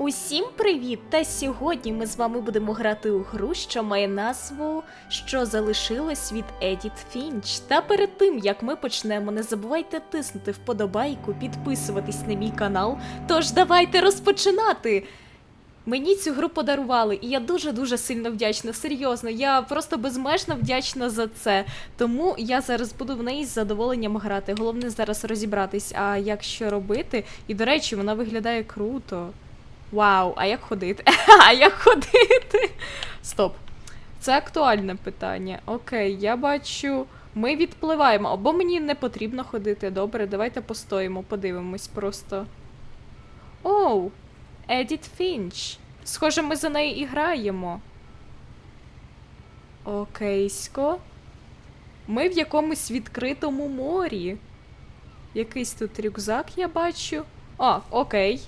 Усім привіт! Та сьогодні ми з вами будемо грати у гру, що має назву Що залишилось від Едіт Фінч. Та перед тим як ми почнемо, не забувайте тиснути вподобайку, підписуватись на мій канал. Тож давайте розпочинати! Мені цю гру подарували, і я дуже-дуже сильно вдячна. Серйозно, я просто безмежно вдячна за це. Тому я зараз буду в неї з задоволенням грати. Головне зараз розібратись, а як що робити. І до речі, вона виглядає круто. Вау, а як ходити? А як ходити? Стоп. Це актуальне питання. Окей, я бачу. Ми відпливаємо, або мені не потрібно ходити. Добре, давайте постоїмо, подивимось просто. Оу, Едіт Фінч. Схоже, ми за нею і граємо. Окейсько. Ми в якомусь відкритому морі. Якийсь тут рюкзак я бачу. А, окей.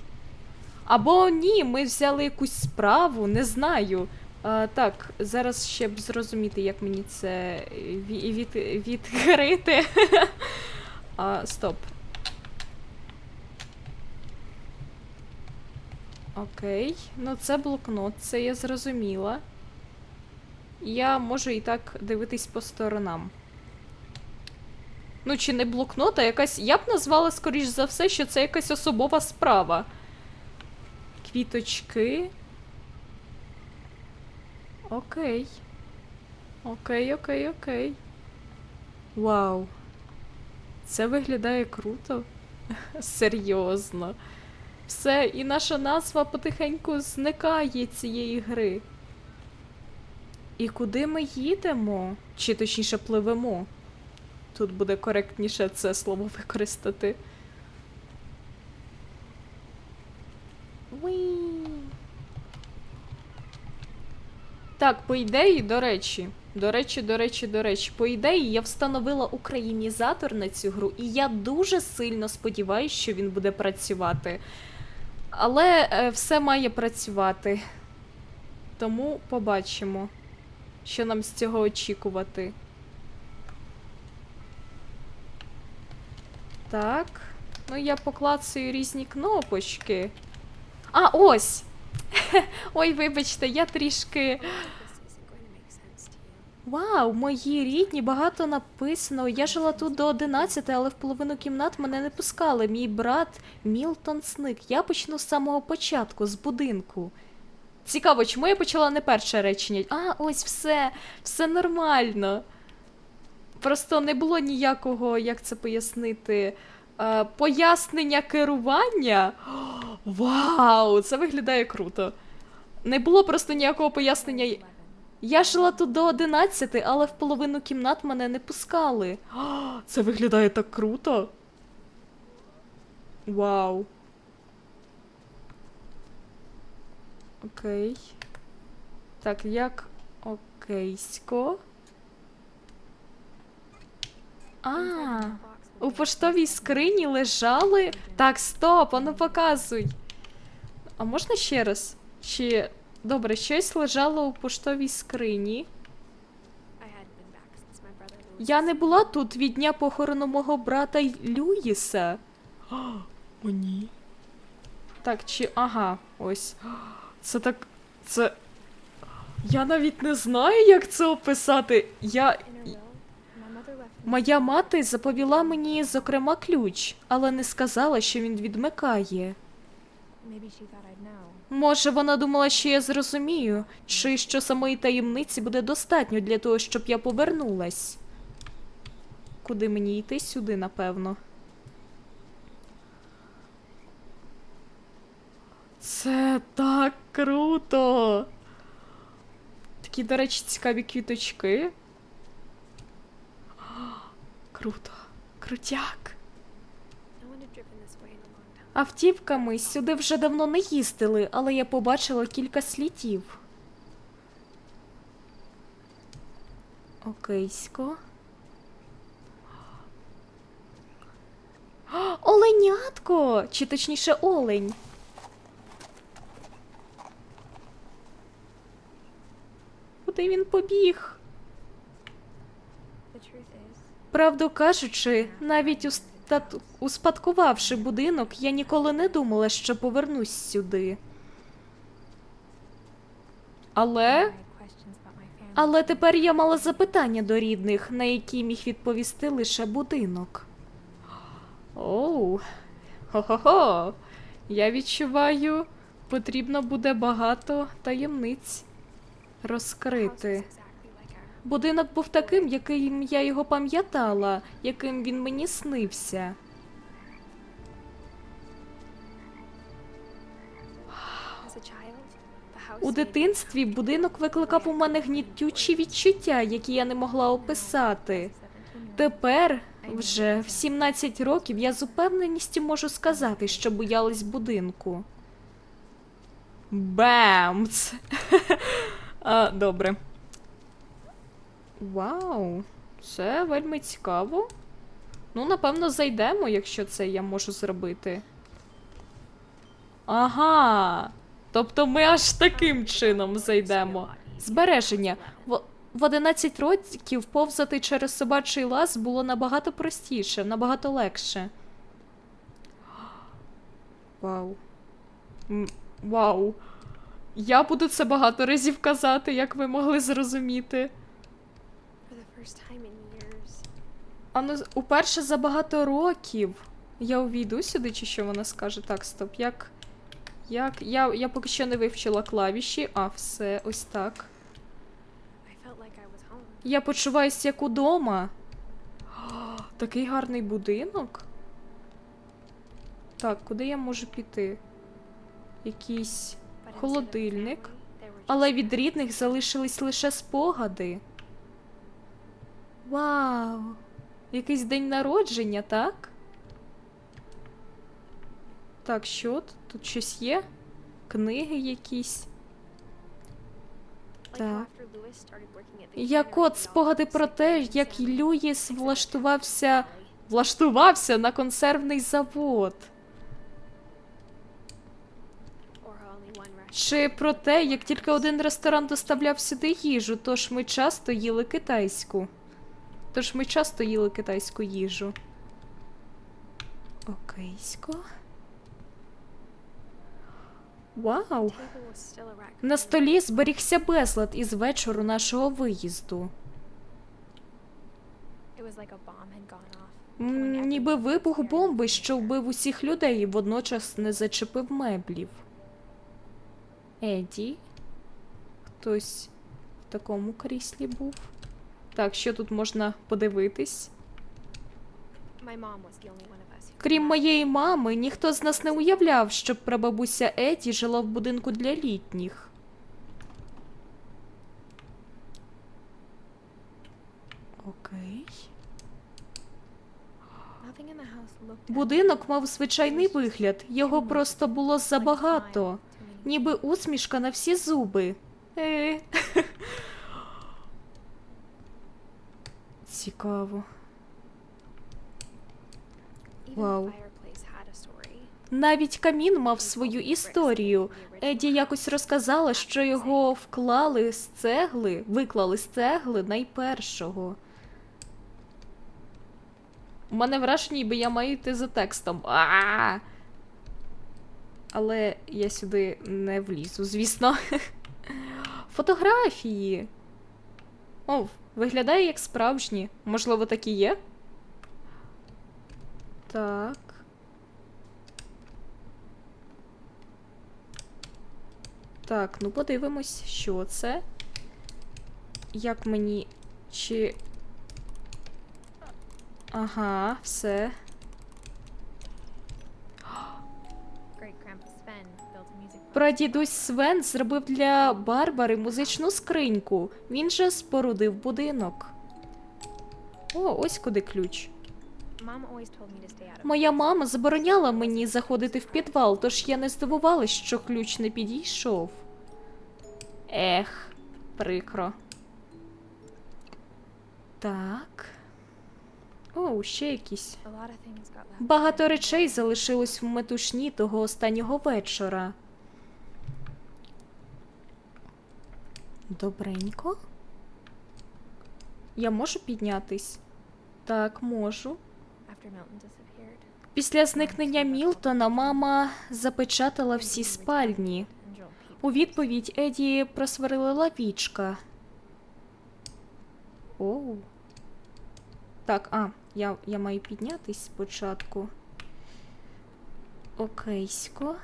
Або ні, ми взяли якусь справу, не знаю. А, так, зараз ще б зрозуміти, як мені це ві- від, відкрити. а, стоп. Окей. Ну, це блокнот, це я зрозуміла. Я можу і так дивитись по сторонам. Ну, чи не блокнот, а якась. Я б назвала, скоріш за все, що це якась особова справа. Квіточки. Окей. Окей, окей, окей. Вау. Це виглядає круто. Серйозно. Все, і наша назва потихеньку зникає цієї гри. І куди ми їдемо? Чи точніше пливемо? Тут буде коректніше це слово використати. Уі. Так, по ідеї, до речі. До речі, до речі, до речі, по ідеї я встановила українізатор на цю гру, і я дуже сильно сподіваюся, що він буде працювати. Але е, все має працювати. Тому побачимо, що нам з цього очікувати. Так. Ну, я поклацаю різні кнопочки. А, ось! Ой, вибачте, я трішки. Вау, мої рідні, багато написано. Я жила тут до 11, але в половину кімнат мене не пускали. Мій брат Мілтон Сник. Я почну з самого початку, з будинку. Цікаво, чому я почала не перше речення? А, ось все, все нормально. Просто не було ніякого, як це пояснити, е, пояснення керування. Вау, це виглядає круто. Не було просто ніякого пояснення. Я жила тут до 11, але в половину кімнат мене не пускали. Це виглядає так круто. Вау. Окей. Так, як окейсько. А, у поштовій скрині лежали. Так, стоп, ану показуй. А можна ще раз? Чи. Добре, щось лежало у поштовій скрині. Я не була тут від дня похорону мого брата Люїса. О, ні. Так, чи. Ага, ось. Це так. Це. Я навіть не знаю, як це описати. Я. Моя мати заповіла мені, зокрема, ключ, але не сказала, що він відмикає. Може, вона думала, що я зрозумію, чи що самої таємниці буде достатньо для того, щоб я повернулась. Куди мені йти сюди, напевно. Це так круто. Такі, до речі, цікаві квіточки. Круто. Крутяк. Автівками сюди вже давно не їздили, але я побачила кілька слідів. Окейсько. Оленятко! Чи точніше олень. Куди він побіг? Правду кажучи, навіть устат... успадкувавши будинок, я ніколи не думала, що повернусь сюди. Але. Але тепер я мала запитання до рідних, на які міг відповісти лише будинок. Оу. Хо-хо-хо. Я відчуваю, потрібно буде багато таємниць розкрити. Будинок був таким, яким я його пам'ятала, яким він мені снився. У дитинстві будинок викликав у мене гнітючі відчуття, які я не могла описати. Тепер, вже в 17 років, я з упевненістю можу сказати, що боялась будинку. Бемц! добре. Вау, це вельми цікаво. Ну, напевно, зайдемо, якщо це я можу зробити. Ага. Тобто ми аж таким чином зайдемо. Збереження. В, в 11 років повзати через собачий лаз було набагато простіше, набагато легше. Вау. М, Вау. Я буду це багато разів казати, як ви могли зрозуміти. А ну, уперше за багато років. Я увійду сюди, чи що вона скаже? Так, стоп, як. Як. Я, я поки що не вивчила клавіші, а все, ось так. Я почуваюся як удома. О, такий гарний будинок. Так, куди я можу піти? Якийсь. холодильник. Але від рідних залишились лише спогади. Вау! Якийсь день народження, так? Так, що тут? Тут щось є? Книги якісь. Так. Як от спогади про те, як Люїс влаштувався. влаштувався на консервний завод. Чи про те, як тільки один ресторан доставляв сюди їжу, тож ми часто їли китайську. Тож ми часто їли китайську їжу. Окейсько. Вау! На столі зберігся безлад із вечору нашого виїзду. Ніби вибух бомби, що вбив усіх людей і водночас не зачепив меблів. Еді. Хтось в такому кріслі був. Так, що тут можна подивитись? Крім моєї мами, ніхто з нас не уявляв, щоб прабабуся Еді жила в будинку для літніх. Окей. Будинок мав звичайний вигляд, його просто було забагато, ніби усмішка на всі зуби. Е. Цікаво. Вау. Навіть камін мав свою історію. Еді якось розказала, що його вклали з цегли, виклали з цегли найпершого. У мене враження, ніби я маю йти за текстом. а Але я сюди не влізу, звісно. Фотографії. О, виглядає як справжні. Можливо, такі є? Так. Так, ну подивимось, що це. Як мені. Чи. Ага, все. Прадідусь Свен зробив для Барбари музичну скриньку. Він же спорудив будинок. О, ось куди ключ. Моя мама забороняла мені заходити в підвал, тож я не здивувалась, що ключ не підійшов. Ех, прикро. Так. О, ще якісь. Багато речей залишилось в метушні того останнього вечора. Добренько. Я можу піднятись? Так, можу. Після зникнення Мілтона мама запечатала всі спальні. У відповідь Еді просварила вічка. Оу. Так, а, я, я маю піднятись спочатку. Окейсько.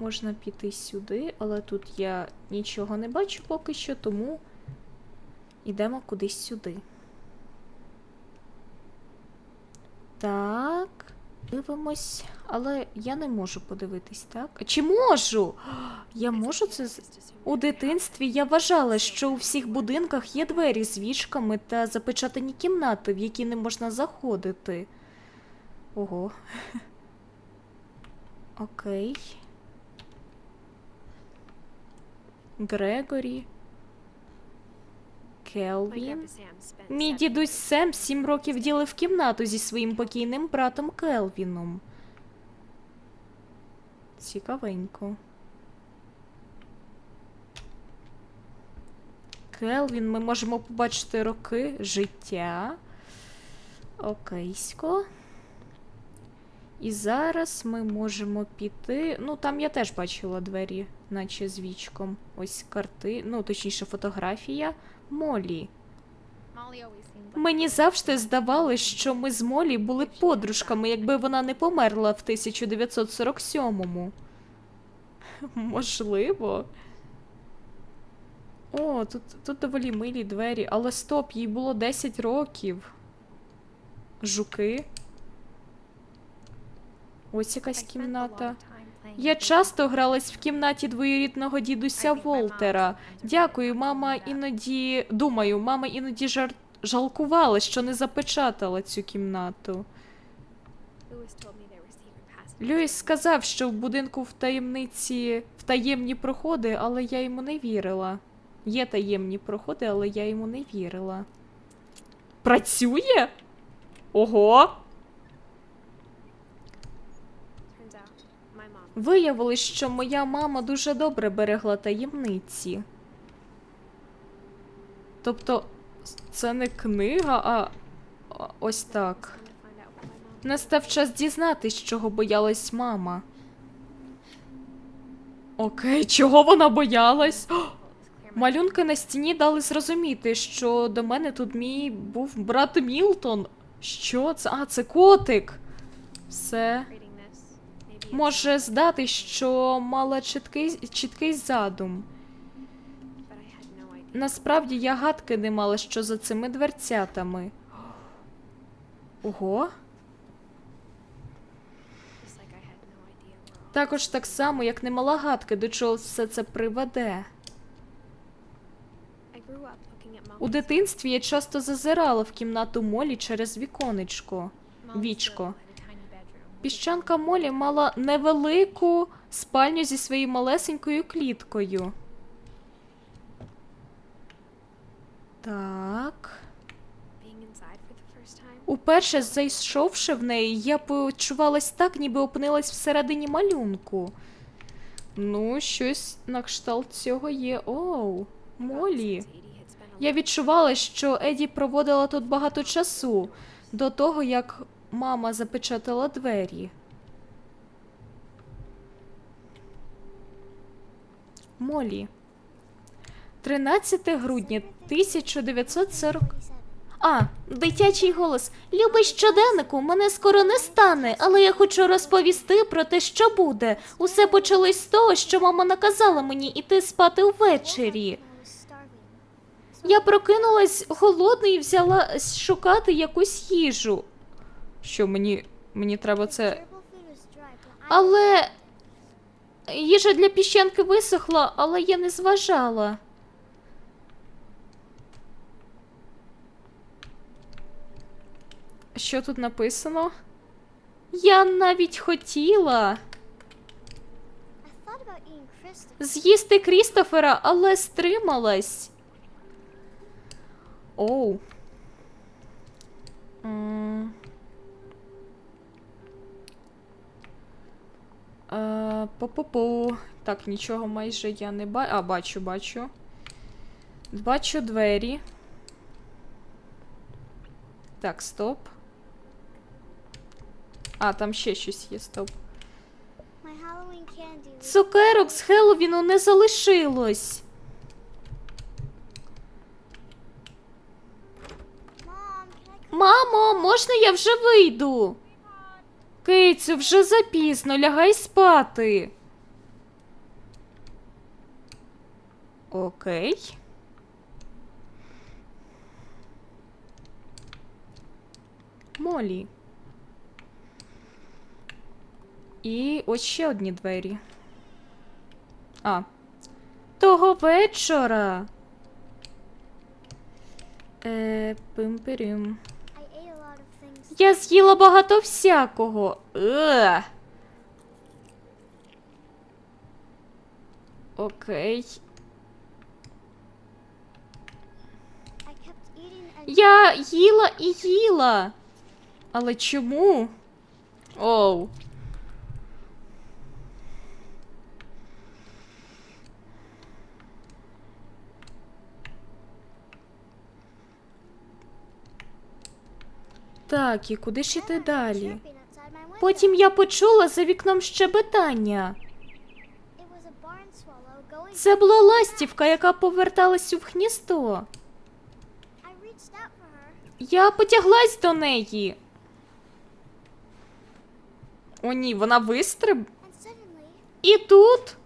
Можна піти сюди, але тут я нічого не бачу поки що, тому йдемо кудись сюди. Так, дивимось, але я не можу подивитись, так? Чи можу? Я можу це. У дитинстві я вважала, що у всіх будинках є двері з вішками та запечатані кімнати, в які не можна заходити. Ого. Окей. Грегорі. Келвін. Мій дідусь Сем сім років ділив кімнату зі своїм покійним братом Келвіном. Цікавенько. Келвін, ми можемо побачити роки життя. Окейсько. І зараз ми можемо піти. Ну, там я теж бачила двері, наче з вічком. Ось карти, ну, точніше, фотографія Молі. Мені завжди здавалось, що ми з Молі були подружками, якби вона не померла в 1947-му. Можливо. О, тут, тут доволі милі двері, але стоп, їй було 10 років. Жуки. Ось якась кімната. Я часто гралась в кімнаті двоюрідного дідуся Волтера. Дякую, мама іноді. Думаю, мама іноді жар... жалкувала, що не запечатала цю кімнату. Льюіс сказав, що в будинку в таємниці в таємні проходи, але я йому не вірила. Є таємні проходи, але я йому не вірила. Працює? Ого! Виявилось, що моя мама дуже добре берегла таємниці. Тобто, це не книга, а ось так. Настав час дізнатись, чого боялась мама. Окей, чого вона боялась? О, малюнки на стіні дали зрозуміти, що до мене тут мій був брат Мілтон. Що це? А, це котик. Все. Може здати, що мала чіткий, чіткий задум. Насправді я гадки не мала, що за цими дверцятами. Ого. Також так само, як не мала гадки, до чого все це приведе. У дитинстві я часто зазирала в кімнату Молі через віконечко. Вічко. Піщанка Молі мала невелику спальню зі своєю малесенькою кліткою. Так. Уперше зайшовши в неї, я почувалась так, ніби опинилась всередині малюнку. Ну, щось на кшталт цього є. Оу, Молі. Я відчувала, що Еді проводила тут багато часу до того, як мама запечатала двері. Молі. 13 грудня 1940. А, дитячий голос. Любий щоденнику, мене скоро не стане, але я хочу розповісти про те, що буде. Усе почалось з того, що мама наказала мені іти спати ввечері. Я прокинулась голодна і взяла шукати якусь їжу. Що мені. мені треба це. Але їжа для піщанки висохла, але я не зважала. Що тут написано? Я навіть хотіла з'їсти Крістофера, але стрималась. Оу. М. По-по-по. Так, нічого майже я не бачу. А, бачу, бачу. Бачу двері. Так, стоп. А, там ще щось є, стоп. Цукерок з Хеллоуіну не залишилось. Мамо, можна я вже вийду? Кицю, вже запізно, лягай спати. Окей. Молі. І ось ще одні двері. А. Того вечора. Е, пим-пирим. Я з'їла багато всякого. Е. Окей. Я їла і їла. Але чому? Оу. Так, і куди ж іти далі? Потім я почула за вікном щебетання. Це була ластівка, яка поверталась у гніздо. Her. Я потяглась до неї. О ні, вона вистриб. І тут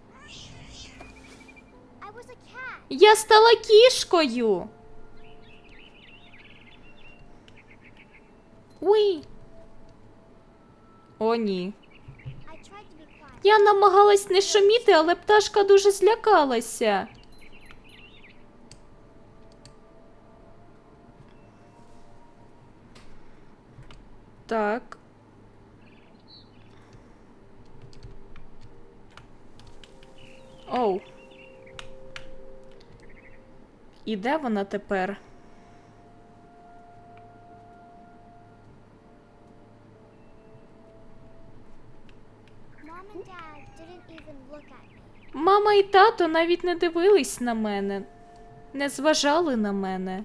я стала кішкою. Уй. О, ні. Я намагалась не шуміти, але пташка дуже злякалася. Так. Оу. І де вона тепер? Мама і тато навіть не дивились на мене, не зважали на мене.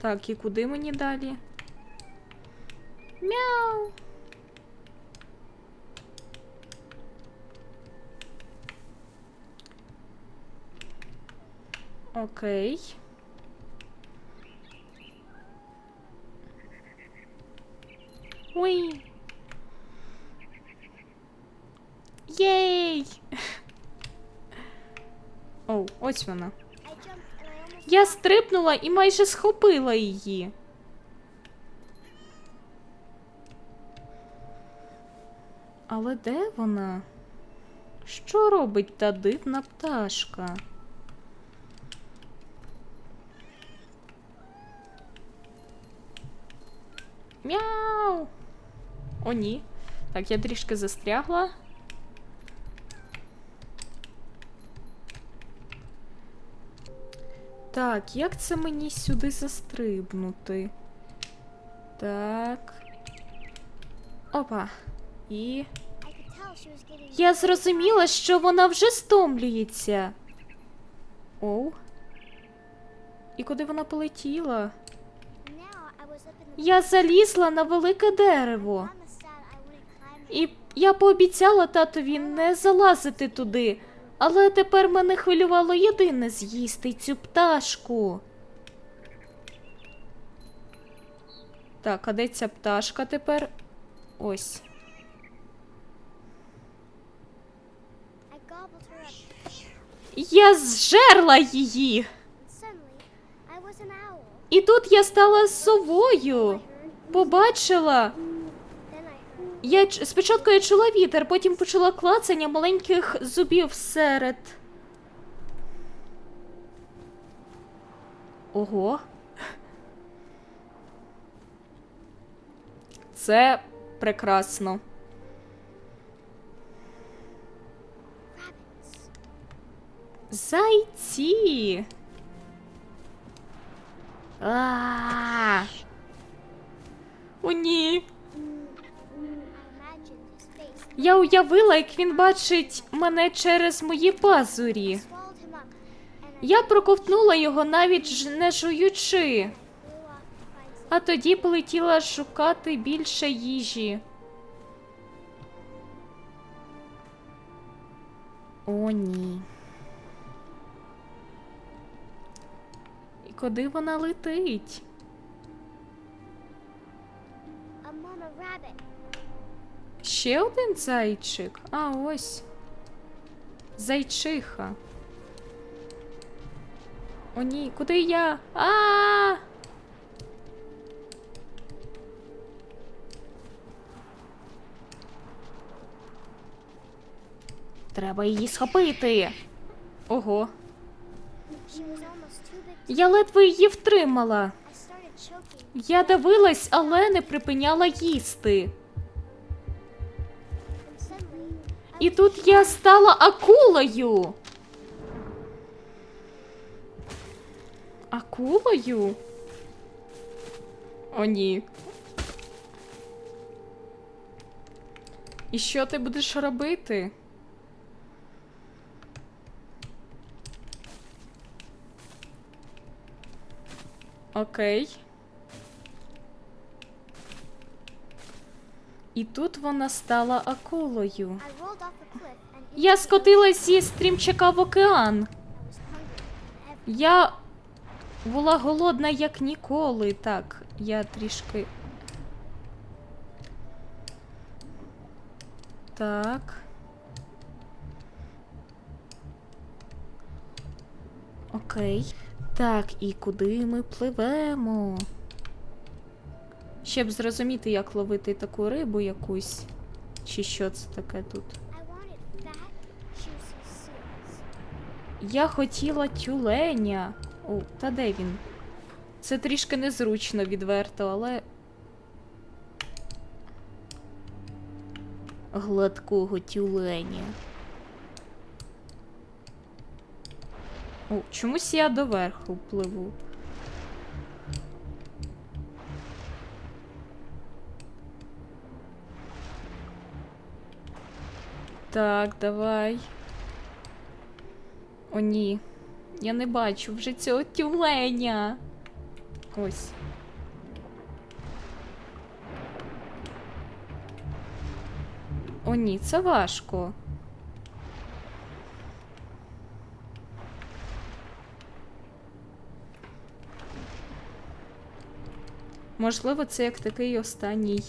Так, і куди мені далі? Мяу. Окей. Уй. Єй! Оу, ось вона. Я fell. стрибнула і майже схопила її. Але де вона? Що робить та дивна пташка? Мяу. О, ні. Так, я трішки застрягла. Так, як це мені сюди застрибнути? Так. Опа. І. Я зрозуміла, що вона вже стомлюється. Оу. І куди вона полетіла? Я залізла на велике дерево. І я пообіцяла татові не залазити туди. Але тепер мене хвилювало єдине з'їсти цю пташку. Так, а де ця пташка тепер? Ось. Я зжерла її. І тут я стала совою. Побачила. Я спочатку я чула вітер, потім почула клацання маленьких зубів серед. Ого. Це прекрасно. Зайці. А. О, ні. Я уявила, як він бачить мене через мої пазурі. Я проковтнула його навіть ж не жуючи. А тоді полетіла шукати більше їжі. О, ні. І куди вона летить? Ще один зайчик. А, ось. Зайчиха. О, ні, куди я? А! Треба її схопити. Ого. Я ледве її втримала. Я давилась, але не припиняла їсти. І тут я стала акулою. Акулою? О, ні. І що ти будеш робити? Окей. І тут вона стала акулою. Я скотилась зі стрімчака в океан. Я була голодна як ніколи. Так, я трішки. Так. Окей. Так, і куди ми пливемо? Щоб зрозуміти, як ловити таку рибу якусь. Чи що це таке тут? Я хотіла тюленя. О, та де він? Це трішки незручно відверто, але. Гладкого тюленя. О, чомусь я доверху пливу. Так, давай. О, ні. Я не бачу вже цього тюленя. Ось. О, ні, це важко. Можливо, це як такий останній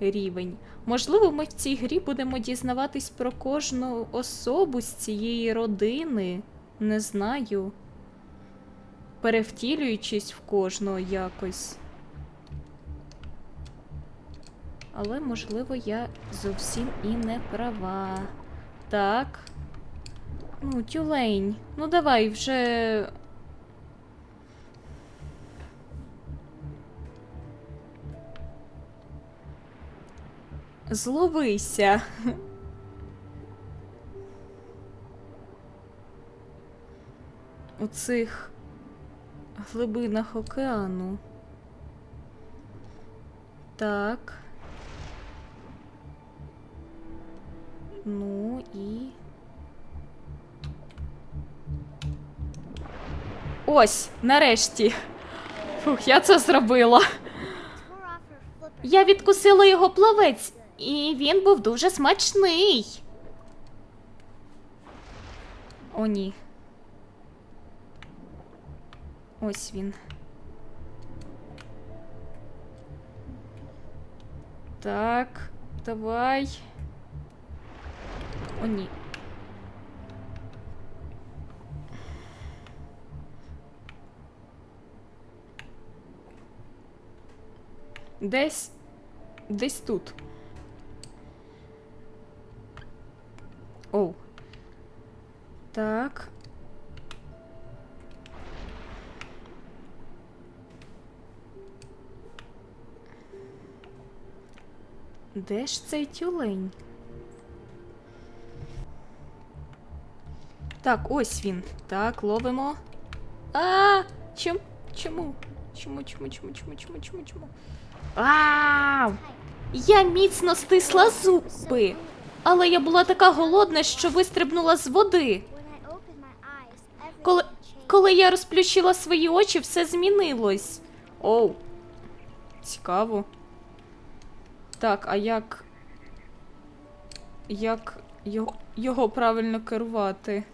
рівень. Можливо, ми в цій грі будемо дізнаватись про кожну особу з цієї родини. Не знаю. Перевтілюючись в кожного якось. Але, можливо, я зовсім і не права. Так. Ну, тюлень. Ну давай вже. Зловися. У цих глибинах океану. Так. Ну і. Ось, нарешті. Фух, я це зробила. Я відкусила його плавець, і він був дуже смачний. О, ні. Ось він. Так, давай. О, ні. Десь. Десь тут. Оу. Так. Де ж цей тюлень? Так, ось він. Так, ловимо. А! Чим? Чому? Чому, чому, чому, чому, чому, чому, чому? А! Я міцно стисла зуби. Але я була така голодна, що вистрибнула з води. Коли, коли я розплющила свої очі, все змінилось. Оу. Цікаво. Так, а як. Як його, його правильно керувати?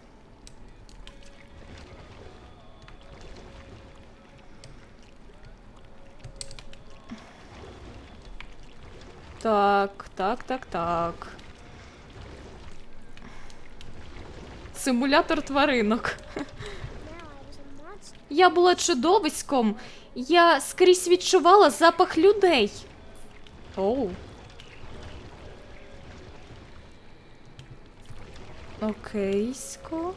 Так, так, так, так. Симулятор тваринок. Я була чудовиськом. Я скрізь відчувала запах людей. Оу. Окейсько.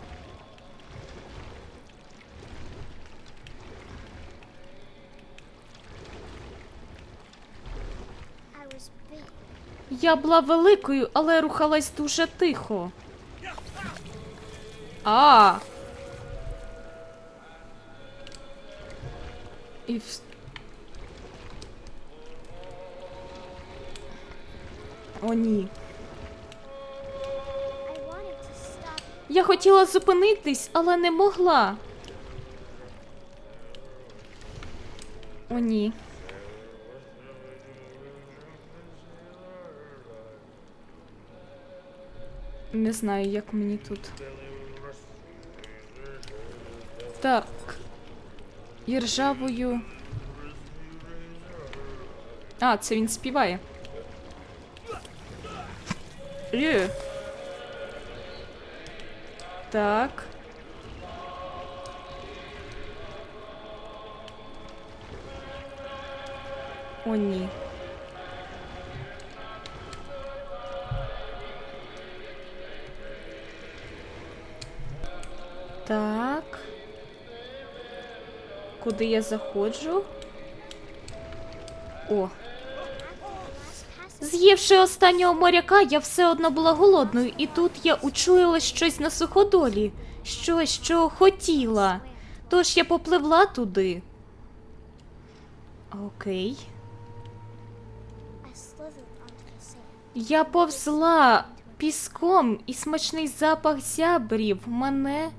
Я була великою, але рухалась дуже тихо. А. І вс- О, ні. Я хотіла зупинитись, але не могла. О, ні. Не знаю, як мені тут. Так. І ржавою. А, це він співає. Є. Так. О, ні. Так. Куди я заходжу? О. З'ївши останнього моряка, я все одно була голодною, і тут я учуяла щось на суходолі, щось, що хотіла. Тож я попливла туди. Окей. Я повзла піском, і смачний запах зябрів мене.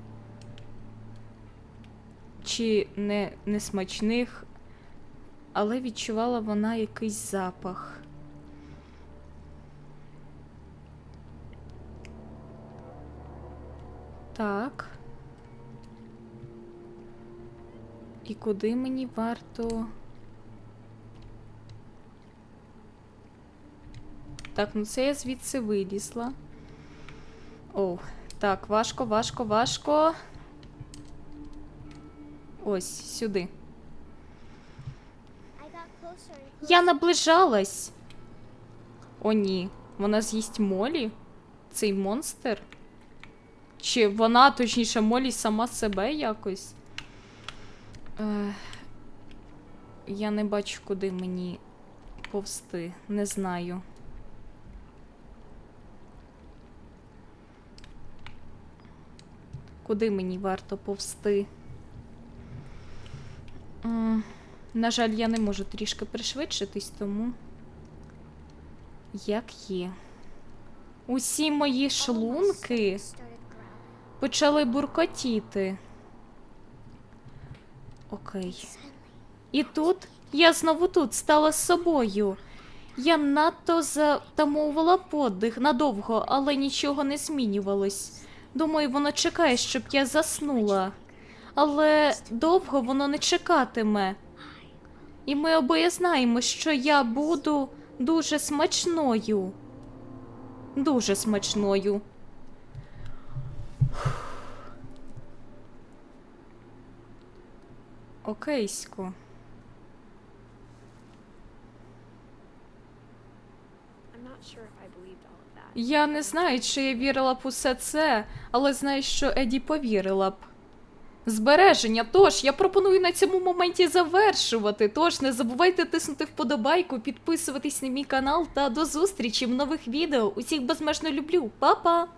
Чи не, не смачних, але відчувала вона якийсь запах. Так. І куди мені варто. Так, ну це я звідси вилізла. О, так, важко, важко, важко. Ось, сюди. Я наближалась. О, ні. Вона з'їсть Молі? Цей монстр? Чи вона, точніше, Молі сама себе якось? Е, я не бачу, куди мені повсти. Не знаю. Куди мені варто повсти? На жаль, я не можу трішки пришвидшитись, тому як є. Усі мої шлунки почали буркотіти. Окей. І тут я знову тут стала з собою. Я надто затамовувала подих надовго, але нічого не змінювалось. Думаю, воно чекає, щоб я заснула. Але довго воно не чекатиме. І ми обоє знаємо, що я буду дуже смачною. Дуже смачною. Окейсько. Я не знаю, чи я вірила б усе це, але знаю, що Еді повірила б. Збереження, тож я пропоную на цьому моменті завершувати. Тож не забувайте тиснути вподобайку, підписуватись на мій канал та до зустрічі в нових відео. Усіх безмежно люблю. Па-па!